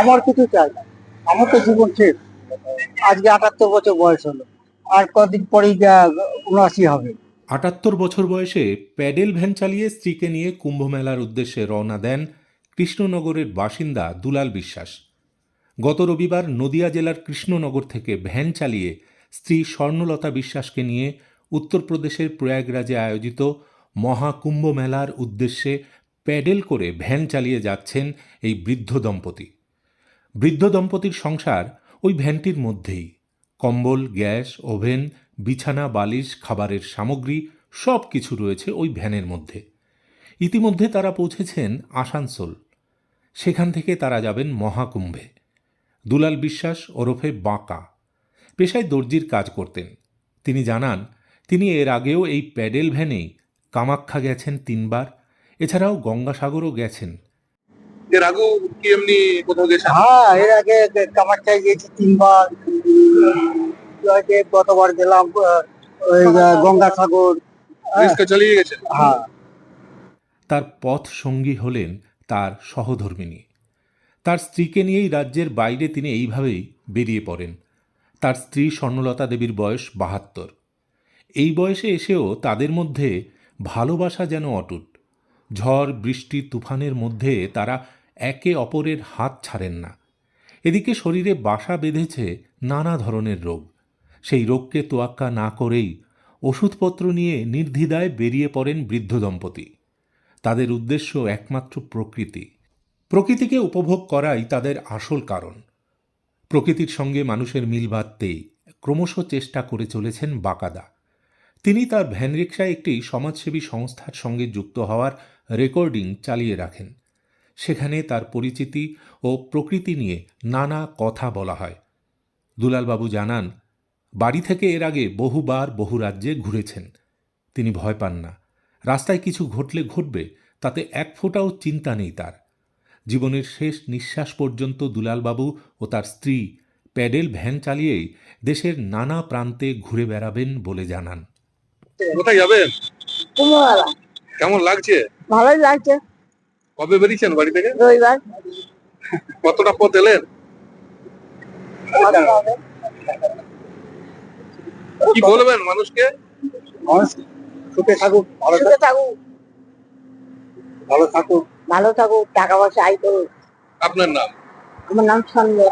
আমার কিছু চাই আমার তো জীবন শেষ। আজকে আটাত্তর বছর বয়স হলো। আর কদিন পরেই উনআশি হবে। আটাত্তর বছর বয়সে প্যাডেল ভ্যান চালিয়ে স্ত্রীকে নিয়ে কুম্ভমেলার উদ্দেশ্যে রওনা দেন কৃষ্ণনগরের বাসিন্দা দুলাল বিশ্বাস। গত রবিবার নদিয়া জেলার কৃষ্ণনগর থেকে ভ্যান চালিয়ে স্ত্রী স্বর্ণলতা বিশ্বাসকে নিয়ে উত্তরপ্রদেশের প্রয়াগরাজে আয়োজিত মহাকুম্ভ মেলার উদ্দেশ্যে প্যাডেল করে ভ্যান চালিয়ে যাচ্ছেন এই বৃদ্ধ দম্পতি। বৃদ্ধ দম্পতির সংসার ওই ভ্যানটির মধ্যেই। কম্বল, গ্যাস, ওভেন, বিছানা, বালিশ, খাবারের সামগ্রী সব কিছু রয়েছে ওই ভ্যানের মধ্যে। ইতিমধ্যে তারা পৌঁছেছেন আসানসোল। সেখান থেকে তারা যাবেন মহাকুম্ভে। দুলাল বিশ্বাস ওরফে বাঁকা। পেশায় দর্জির কাজ করতেন। তিনি জানান, তিনি এর আগেও এই প্যাডেল ভ্যানেই কামাখ্যা গেছেন তিনবার। এছাড়াও গঙ্গাসাগরও গেছেন। এর আগেও কি এমনি কোথাও গেছেন হ্যাঁ এর আগে কামাখ্যায় গিয়েছি তিনবার। গতবার গেলাম আহ, ওই গঙ্গাসাগর। হ্যাঁ, চালিয়ে গেছেন হ্যাঁ। তার পথ সঙ্গী হলেন তার সহধর্মিনী। তার স্ত্রীকে নিয়েই রাজ্যের বাইরে তিনি এইভাবেই বেরিয়ে পড়েন। তার স্ত্রী স্বর্ণলতা দেবীর বয়স বাহাত্তর। এই বয়সে এসেও তাদের মধ্যে ভালোবাসা যেন অটুট। ঝড় বৃষ্টি তুফানের মধ্যে তারা একে অপরের হাত ছাড়েন না। এদিকে শরীরে বাসা বেঁধেছে নানা ধরনের রোগ। সেই রোগকে তোয়াক্কা না করেই ওষুধপত্র নিয়ে নির্দ্বিধায় বেরিয়ে পড়েন বৃদ্ধ দম্পতি। তাদের উদ্দেশ্য একমাত্র প্রকৃতি। প্রকৃতিকে উপভোগ করাই তাদের আসল কারণ। প্রকৃতির সঙ্গে মানুষের মিল বাঁধতেই ক্রমশ চেষ্টা করে চলেছেন বাকাদা। তিনি তার ভ্যান রিক্সায় একটি সমাজসেবী সংস্থার সঙ্গে যুক্ত হওয়ার রেকর্ডিং চালিয়ে রাখেন। সেখানে তার পরিচিতি ও প্রকৃতি নিয়ে নানা কথা বলা হয়। দুলালবাবু জানান বাড়ি থেকে এর আগে বহুবার বহু রাজ্যে ঘুরেছেন। তিনি ভয় পান না। রাস্তায় কিছু ঘটলে ঘটবে তাতে এক ফোঁটাও চিন্তা নেই তার। জীবনের শেষ নিঃশ্বাস পর্যন্ত দুলালবাবু ও তার স্ত্রী প্যাডেল ভ্যান চালিয়েই দেশের নানা প্রান্তে ঘুরে বেড়াবেন বলে জানান। কোথায় যাবেন? কেমন লাগছে? ভালোই লাগছে। কবে বেরিয়েছেন বাড়ি থেকে? রবিবার। কতটা পথ এলেন? কি বলবেন মানুষকে? মানুষ সুখে থাকুক ভালো থাকুক। থাকুক। ভালো থাকুক। ভালো থাকুক টাকা পয়সা আয় করুক। আপনার নাম? আমার নাম সন্ধ্যা